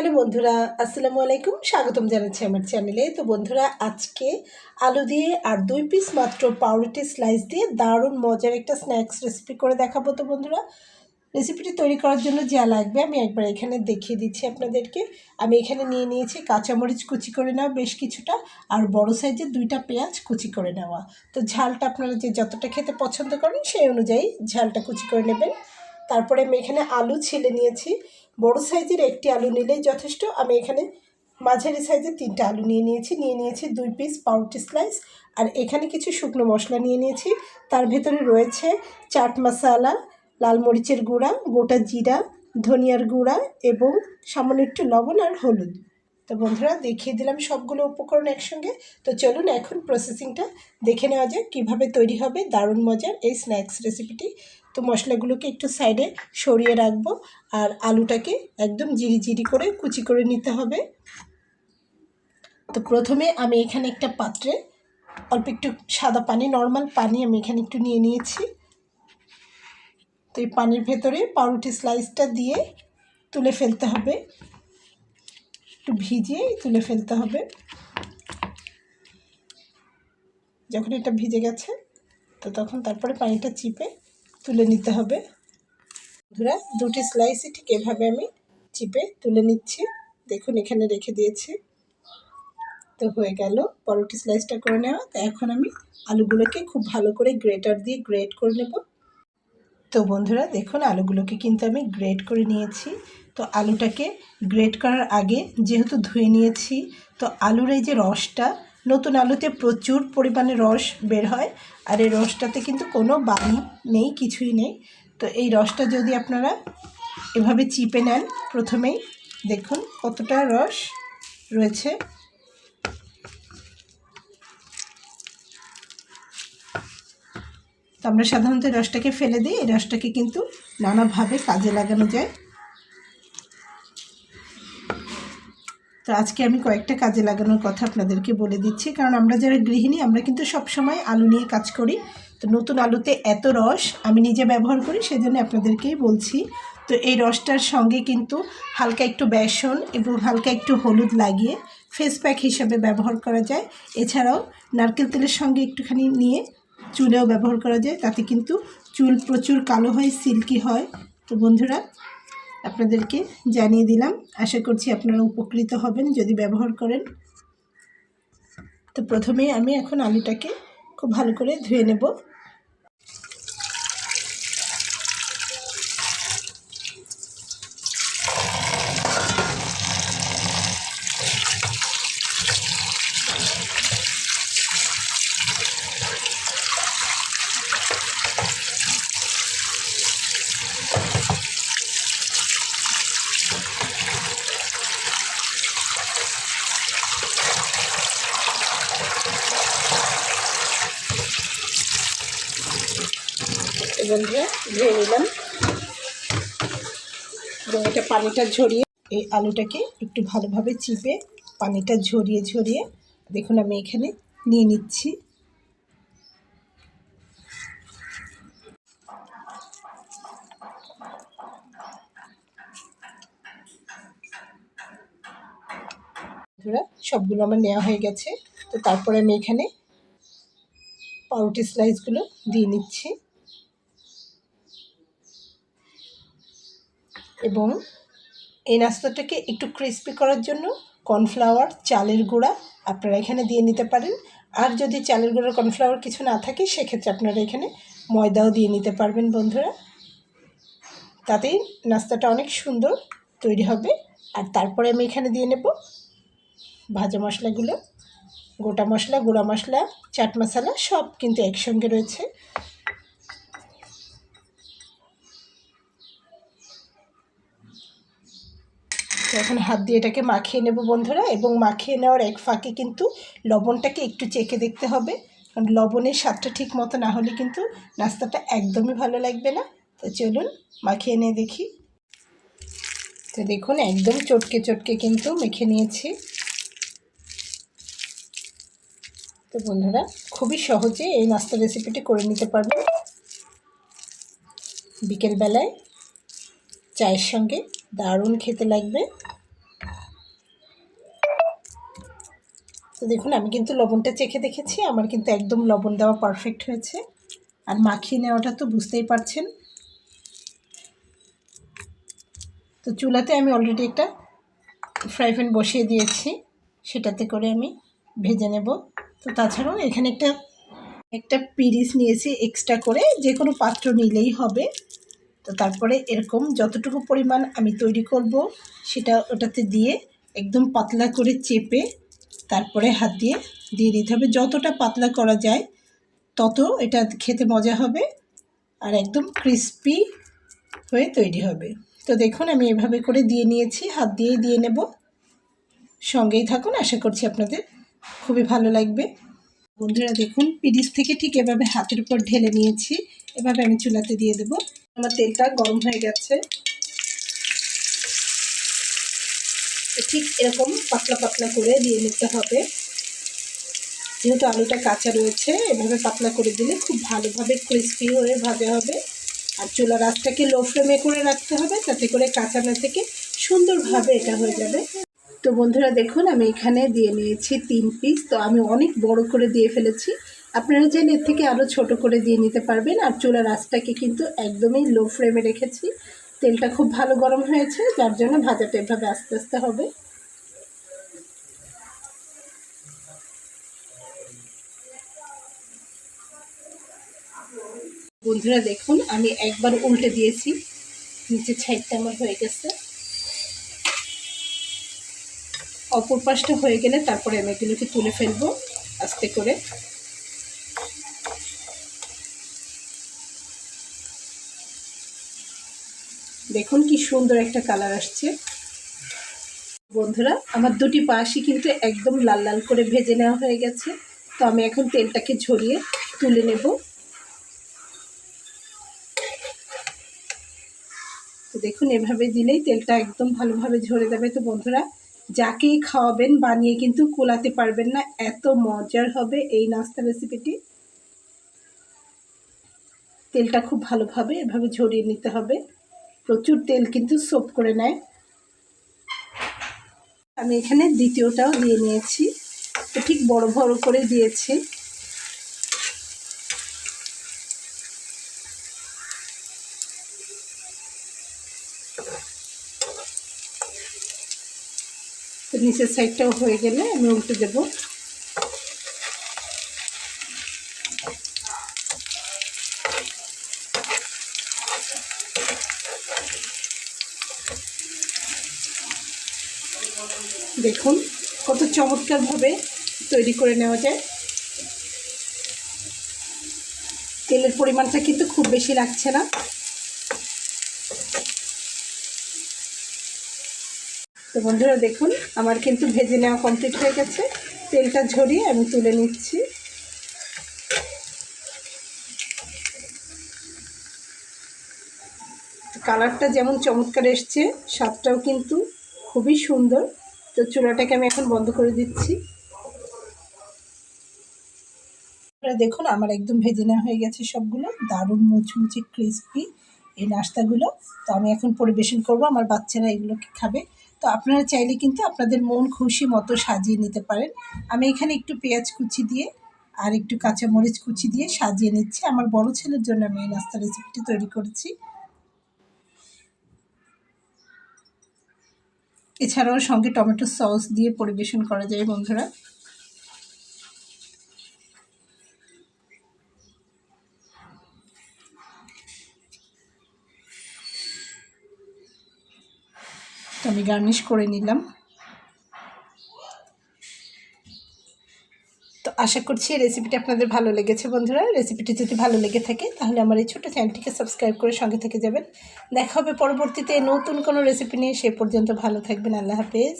Hello বন্ধুরা, আসসালামু আলাইকুম। স্বাগতম জানাচ্ছি আমার চ্যানেলে তো বন্ধুরা, আজকে আলু দিয়ে আর দুই পিস মাত্র পাউরুটি স্লাইস দিয়ে দারুণ মজার একটা স্ন্যাক্স রেসিপি করে দেখাবো তো বন্ধুরা। রেসিপিটি তৈরি করার জন্য যা লাগবে আমি একবার এখানে দেখিয়ে দিচ্ছি আপনাদেরকে। আমি এখানে নিয়ে নিয়েছি কাঁচামরিচ কুচি করে নেওয়া বেশ কিছুটা আর বড় সাইজের দুইটা পেঁয়াজ কুচি করে নেওয়া। তো ঝালটা আপনারা যে যতটা খেতে পছন্দ করেন সেই অনুযায়ী ঝালটা কুচি করে নেবেন। তারপরে আমি এখানে আলু ছিলে নিয়েছি। বড় সাইজের একটি আলু নিলেই যথেষ্ট। আমি এখানে মাঝারি সাইজের তিনটা আলু নিয়ে নিয়েছি। নিয়ে নিয়েছি দুই পিস পাউরুটি স্লাইস আর এখানে কিছু শুকনো মশলা নিয়ে নিয়েছি। তার ভেতরে রয়েছে চাট মশালা, লাল মরিচের গুঁড়া, গোটা জিরা, ধনিয়ার গুঁড়া এবং সামান্য একটু লবণ আর হলুদ। তো বন্ধুরা দেখিয়ে দিলাম সবগুলো উপকরণ একসঙ্গে। তো চলুন এখন প্রসেসিংটা দেখে নেওয়া যাক কীভাবে তৈরি হবে। দারুণ মজার এই স্ন্যাক্স রেসিপিটি তো মশলাগুলোকে একটু সাইডে সরিয়ে রাখব আর আলুটাকে একদম জিরি জিরি করে কুচি করে নিতে হবে। তো প্রথমে আমি এখানে একটা পাত্রে অল্প একটু সাদা পানি নর্মাল পানি আমি এখানে একটু নিয়ে নিয়েছি। তো এই পানির ভেতরে পাউরুটি স্লাইসটা দিয়ে তুলে ফেলতে হবে। একটু ভিজিয়ে তুলে ফেলতে হবে। যখন এটা ভিজে গেছে, তো তখন তারপরে পানিটা চিপে তুলে নিতে হবে। বন্ধুরা, দুটি স্লাইসই ঠিক এভাবে আমি চিপে তুলে নিচ্ছি। দেখুন, এখানে রেখে দিয়েছি। তো হয়ে গেল পরোটি স্লাইসটা করে নেওয়া। তো এখন আমি আলুগুলোকে খুব ভালো করে গ্রেটার দিয়ে গ্রেট করে নেব। তো বন্ধুরা, দেখুন আলুগুলোকে কিন্তু আমি গ্রেট করে নিয়েছি। তো আলুটাকে গ্রেট করার আগে যেহেতু ধুয়ে নিয়েছি, তো আলুর এই যে রসটা, নতুন আলুতে প্রচুর পরিমাণে রস বের হয়। আর এই রসটাতে কিন্তু কোনো বালি নেই, কিছুই নেই। তো এই রসটা যদি আপনারা এভাবে চিপে নেন, প্রথমেই দেখুন কতটা রস রয়েছে। আমরা সাধারণত রসটাকে ফেলে দিই, এই রসটাকে কিন্তু নানাভাবে কাজে লাগানো যায়। তো আজকে আমি কয়েকটা কাজে লাগানোর কথা আপনাদেরকে বলে দিচ্ছি, কারণ আমরা যারা গৃহিণী, আমরা কিন্তু সব সময় আলু নিয়ে কাজ করি। তো নতুন আলুতে এত রস আমি নিজে ব্যবহার করি, সেজন্য আপনাদেরকেই বলছি। তো এই রসটার সঙ্গে কিন্তু হালকা একটু বেসন এবং হালকা একটু হলুদ লাগিয়ে ফেস প্যাক হিসাবে ব্যবহার করা যায়। এছাড়াও নারকেল তেলের সঙ্গে একটুখানি নিয়ে চুলেও ব্যবহার করা যায়, তাতে কিন্তু চুল প্রচুর কালো হয়, সিল্কি হয়। তো বন্ধুরা, আপনাদেরকে জানিয়ে দিলাম, আশা করছি আপনারা উপকৃত হবেন যদি ব্যবহার করেন। তো প্রথমে আমি এখন আলুটাকে খুব ভালো করে ধুয়ে নেব। বন্ধুরা, ধুয়ে নিলাম। এবং এটা পানিটা ঝরিয়ে, এই আলুটাকে একটু ভালোভাবে চিপে পানিটা ঝরিয়ে ঝরিয়ে, দেখুন আমি এখানে নিয়ে নিচ্ছি। সবগুলো আমার নেওয়া হয়ে গেছে। তো তারপরে আমি এখানে পাউরুটি স্লাইসগুলো দিয়ে নিচ্ছি। এবং এই নাস্তাটাকে একটু ক্রিস্পি করার জন্য কর্নফ্লাওয়ার চালের গুঁড়া আপনারা এখানে দিয়ে নিতে পারেন। আর যদি চালের গুঁড়ার কর্নফ্লাওয়ার কিছু না থাকে, সেক্ষেত্রে আপনারা এখানে ময়দাও দিয়ে নিতে পারবেন বন্ধুরা। তাতেই নাস্তাটা অনেক সুন্দর তৈরি হবে। আর তারপরে আমি এখানে দিয়ে নেব ভাজা মশলাগুলো। গোটা মশলা, গুঁড়া মশলা, চাট মশলা সব কিন্তু একসঙ্গে রয়েছে। তো এখন হাত দিয়ে এটাকে মাখিয়ে নেব বন্ধুরা। এবং মাখিয়ে নেওয়ার এক ফাঁকে কিন্তু লবণটাকে একটু চেকে দেখতে হবে। কারণ লবণের স্বাদটা ঠিক মতো না হলে কিন্তু নাস্তাটা একদমই ভালো লাগবে না। তো চলুন মাখিয়ে নিয়ে দেখি। তো দেখুন, একদম চটকে চটকে কিন্তু মেখে নিয়েছি। তো বন্ধুরা, খুবই সহজে এই নাস্তা রেসিপিটি করে নিতে পারবেন। বিকেলবেলায় চায়ের সঙ্গে। দারুণ খেতে লাগবে। তো দেখুন, আমি কিন্তু লবণটা চেখে দেখেছি। আমার কিন্তু একদম লবণ দেওয়া পারফেক্ট হয়েছে। আর মাখিয়ে নেওয়াটা তো বুঝতেই পারছেন। তো চুলাতে আমি অলরেডি একটা ফ্রাই প্যান বসিয়ে দিয়েছি। সেটাতে করে আমি ভেজে নেব। তো তাছাড়াও এখানে একটা একটা পিরিস নিয়েছি এক্সট্রা করে। যে কোনো পাত্র নিলেই হবে। তো তারপরে এরকম যতটুকু পরিমাণ আমি তৈরি করব, সেটা ওটাতে দিয়ে একদম পাতলা করে চেপে তারপরে হাত দিয়ে দিয়ে দিতে হবে। যতটা পাতলা করা যায়, তত এটা খেতে মজা হবে আর একদম ক্রিস্পি হয়ে তৈরি হবে। তো দেখুন, আমি এভাবে করে দিয়ে নিয়েছি, হাত দিয়েই দিয়ে নেব। সঙ্গেই থাকুন, আশা করছি আপনাদের খুবই ভালো লাগবে। বন্ধুরা দেখুন, পিরিচ থেকে ঠিক এভাবে হাতের উপর ঢেলে নিয়েছি। এভাবে আমি চুলাতে দিয়ে দেব। আমার তেলটা গরম হয়ে গেছে। ঠিক এরকম পাতলা পাতলা করে দিয়ে নিতে হবে। যেহেতু আলুটা কাঁচা রয়েছে, এভাবে পাতলা করে দিলে খুব ভালোভাবে ক্রিস্পি হয়ে ভাজা হবে। আর চুলার আঁচটাকে লো ফ্লেমে করে রাখতে হবে, তাতে করে কাঁচা না থেকে সুন্দরভাবে এটা হয়ে যাবে। তো বন্ধুরা দেখুন, আমি এখানে দিয়ে নিয়েছি তিন পিস তো আমি অনেক বড় করে দিয়ে ফেলেছি। আপনারা চাইলে এর থেকে আরও ছোট করে দিয়ে নিতে পারবেন। আর চুলার আঁচটাকে কিন্তু একদমই লো ফ্লেমে রেখেছি। তেলটা খুব ভালো গরম হয়েছে, যার জন্য ভাজাটা এভাবে আস্তে আস্তে হবে। বন্ধুরা, দেখুন, আমি একবার উল্টে দিয়েছি। নিচের ছাইডটা আমার হয়ে গেছে। অপর পাশটা হয়ে গেলে তারপরে আমি এগুলোকে তুলে ফেলব আস্তে করে। দেখুন কি সুন্দর একটা কালার আসছে। বন্ধুরা, আমার দুটি পাশই কিন্তু একদম লাল লাল করে ভেজে নেওয়া হয়ে গেছে। তো আমি এখন তেলটাকে ঝরিয়ে তুলে নেব। তো দেখুন, এভাবে দিলেই তেলটা একদম ভালোভাবে ঝরে যাবে। তো বন্ধুরা, যাকেই খাওয়াবেন, বানিয়ে কিন্তু কোলাতে পারবেন না। এত মজার হবে এই নাস্তা রেসিপিটি। তেলটা খুব ভালোভাবে এভাবে ঝরিয়ে নিতে হবে। প্রচুর তেল কিন্তু সোপ করে নেয়। আমি এখানে দ্বিতীয়টাও দিয়ে নিয়েছি। তো ঠিক বড় বড় করে দিয়েছি। নিচের সাইডটাও হয়ে গেলে আমি উল্টে দেব। দেখুন কত চমৎকারভাবে তৈরি করে নেওয়া যায়। তেলের পরিমাণটা কিন্তু খুব বেশি লাগছে না। তো বন্ধুরা দেখুন, আমার কিন্তু ভেজে নেওয়া কমপ্লিট হয়ে গেছে। তেলটা ঝরিয়ে আমি তুলে নিচ্ছি। কালারটা যেমন চমৎকার এসছে, স্বাদটাও কিন্তু খুবই সুন্দর। তো চুলাটাকে আমি এখন বন্ধ করে দিচ্ছি। দেখুন, আমার একদম ভেজে নেওয়া হয়ে গেছে সবগুলো। দারুণ মুচমুচে ক্রিসপি এই নাস্তাগুলো। তো আমি এখন পরিবেশন করব, আমার বাচ্চারা এগুলোকে খাবে। তো আপনারা চাইলে কিন্তু আপনাদের মন খুশি মতো সাজিয়ে নিতে পারেন। আমি এখানে একটু পেঁয়াজ কুচি দিয়ে আর একটু কাঁচামরিচ কুচি দিয়ে সাজিয়ে নিচ্ছি। আমার বড় ছেলের জন্য আমি এই নাস্তা রেসিপিটি তৈরি করেছি। এছাড়াও সঙ্গে টমেটো সস দিয়ে পরিবেশন করা যায় বন্ধুরা। তো আমি গার্নিশ করে নিলাম। আশা করছি রেসিপিটি আপনাদের ভালো লেগেছে, বন্ধুরা। রেসিপিটি যদি ভালো লেগে থাকে, তাহলে আমার এই ছোটো চ্যানেলটিকে সাবস্ক্রাইব করে সঙ্গে থেকে যাবেন। দেখা হবে পরবর্তীতে নতুন কোনো রেসিপি নিয়ে, সে পর্যন্ত ভালো থাকবেন। আল্লাহ হাফেজ।